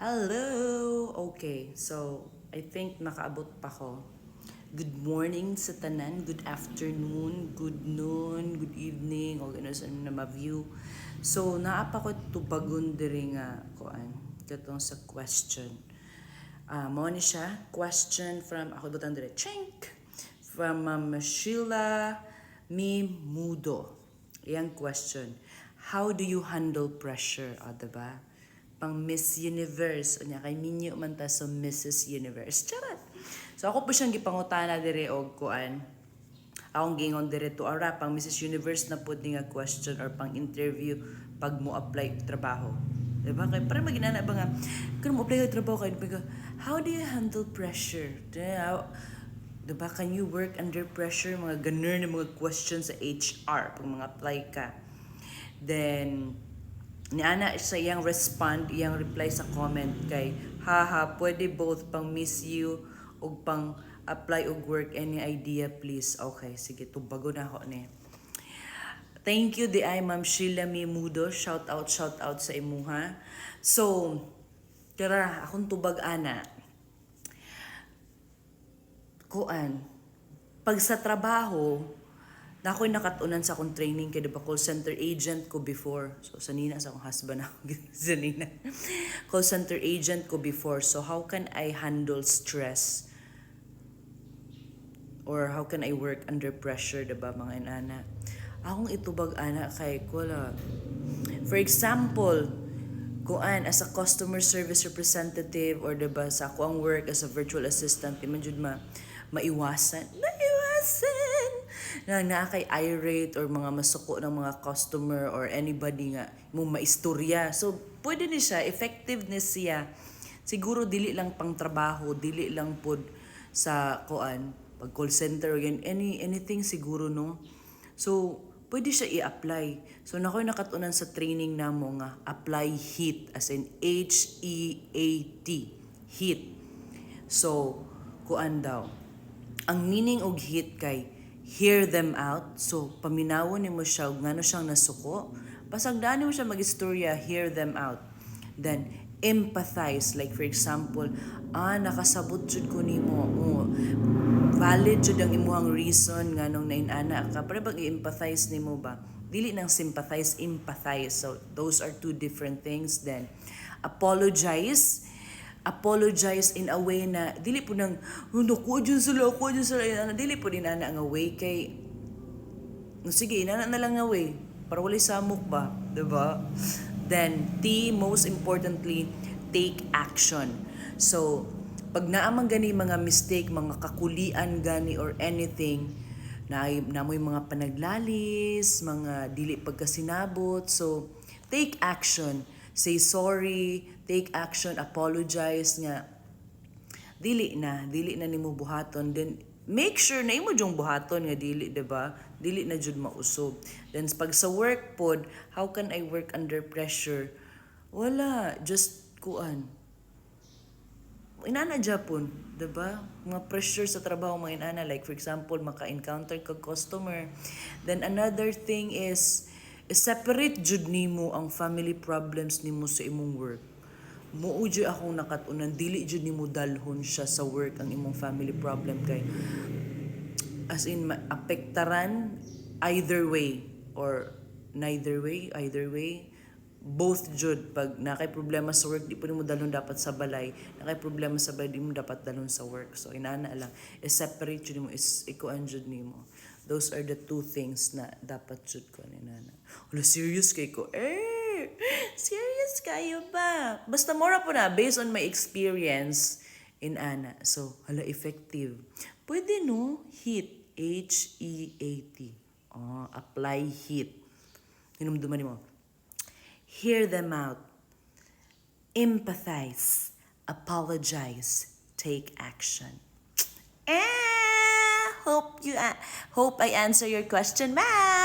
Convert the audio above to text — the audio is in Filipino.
Hello! Okay, so I think nakaabot pa ko. Good morning sa tanan, good afternoon, good noon, good evening, o gano'n sa na ma-view. So, naapa ko tubagon diri nga kuan katong sa question. Ah, mo siya, question from ako butang dire, chink from um, Sheila Mimudo. Yang question, how do you handle pressure? O, diba? Pang Miss Universe. O niya, kay Minyo man ta sa Mrs. Universe. Charot! So, ako po siyang gipangutana dire og kuan. Akong gingon dire to ara pang Mrs. Universe na po nga question or pang interview pag mo apply trabaho. Diba? Kaya para maginana ba nga, kung mo apply trabaho kayo, diba, how do you handle pressure? Diba? Diba? Can you work under pressure? Mga ganun mga questions sa HR pag mga apply ka. Then, ni ana sa iyang respond, iyang reply sa comment kay, haha, pwede both pang miss you o pang apply og work. Any idea, please? Okay, sige, tubago na ako ni. Thank you, di ay Ma'am Sheila Mimudo. Shout out, shout out sa imuha. So, tira, akong tubag ana. Kuan, pag sa trabaho, na ako'y nakatunan sa akong training kay diba call center agent ko before. So sa nina sa akong husband ako sa nina. Call center agent ko before. So how can I handle stress? Or how can I work under pressure, diba mga inana? Akong itubag ana kay wala. For example, kuan as a customer service representative or diba sa ako ang work as a virtual assistant, jud ma maiwasan. Maiwasan! Na naa irate or mga masuko ng mga customer or anybody nga mong maistorya. So, pwede ni siya, effectiveness siya. Siguro dili lang pang trabaho, dili lang pod sa kuan, pag call center again, any anything siguro no. So, pwede siya i-apply. So, nakoy nakatunan sa training na mo nga, apply HEAT, as in H-E-A-T, HEAT. So, kuan daw. Ang meaning og HEAT kay, hear them out. So, paminawon ni mo siya, ngano siyang nasuko. Pasagdaan mo siya mag-istorya, hear them out. Then, empathize. Like, for example, ah, nakasabot jud ko nimo. Oh, valid jud ang imuhang reason nga nung nainana ka. Pero pag i-empathize nimo ba? Dili nang sympathize, empathize. So, those are two different things. Then, apologize. Apologize in a way na, dili po nang, oh, nakuha dyan sila, nakuha dyan sila. Dili po din ana nga way kay, no, sige, inana na lang nga way. Para wala samok ba? 'di ba? Then, T, most importantly, take action. So, pag naamang gani mga mistake, mga kakulian gani or anything, na namoy mga panaglalis, mga dili pagkasinabot. So, take action. Say sorry, take action, apologize nga. Dili na, dili na nimo buhaton. Then, make sure na imo jung buhaton nga dili, 'di ba? Dili na jud mausob. Then pag sa work pod, how can I work under pressure? Wala, just kuan. Inana Japon, 'di ba? Mga pressure sa trabaho mga inana like for example, maka-encounter kag customer. Then another thing is separate jud nimo ang family problems nimo sa imong work. Mao jud akong nakatunan dili jud nimo dalhon siya sa work ang imong family problem kay as in ma- apektaran either way or neither way, either way. Both jud pag nakay problema sa work di po nimo dalhon dapat sa balay. Nakay problema sa balay di mo dapat dalhon sa work. So inana lang is separate jud nimo is ikuan jud nimo those are the two things na dapat jud ko ni nana. Wala serious kay ko. Eh serious kayo ba? Basta mora po na based on my experience in ana. So hala effective. Pwede no? Hit H E A T. Oh apply hit hinumduman mo. Hear them out, empathize, apologize, take action. Eh, hope you hope I answer your question, ma'am.